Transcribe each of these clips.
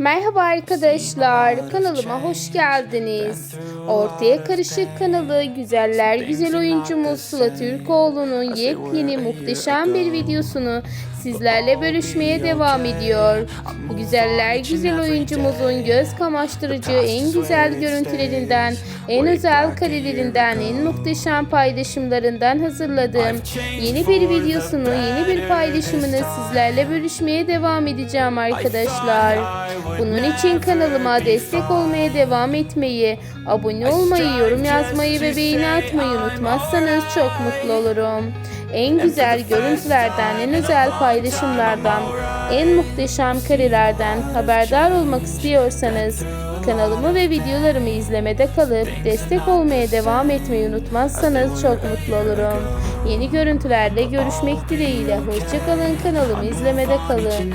Merhaba arkadaşlar, kanalıma hoş geldiniz. Ortaya Karışık kanalı güzeller güzel oyuncumuz Sıla Türkoğlu'nun yepyeni muhteşem bir videosunu sizlerle bölüşmeye devam ediyor. Güzeller güzel oyuncumuzun göz kamaştırıcı en güzel görüntülerinden, en özel karelerinden, en muhteşem paylaşımlarından hazırladım. Yeni bir videosunu, yeni bir paylaşımını sizlerle bölüşmeye devam edeceğim arkadaşlar. Bunun için kanalıma destek olmaya devam etmeyi, abone olmayı, yorum yazmayı ve beğeni atmayı unutmazsanız çok mutlu olurum. En güzel görüntülerden, en özel paylaşımlardan, en muhteşem karelerden haberdar olmak istiyorsanız kanalımı ve videolarımı izlemede kalıp destek olmaya devam etmeyi unutmazsanız çok mutlu olurum. Yeni görüntülerle görüşmek dileğiyle. Hoşçakalın kanalımı izlemede kalın.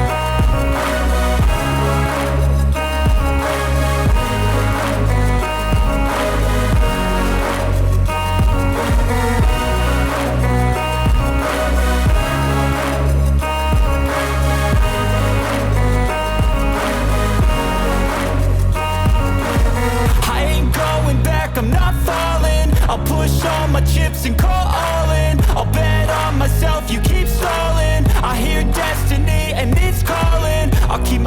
And call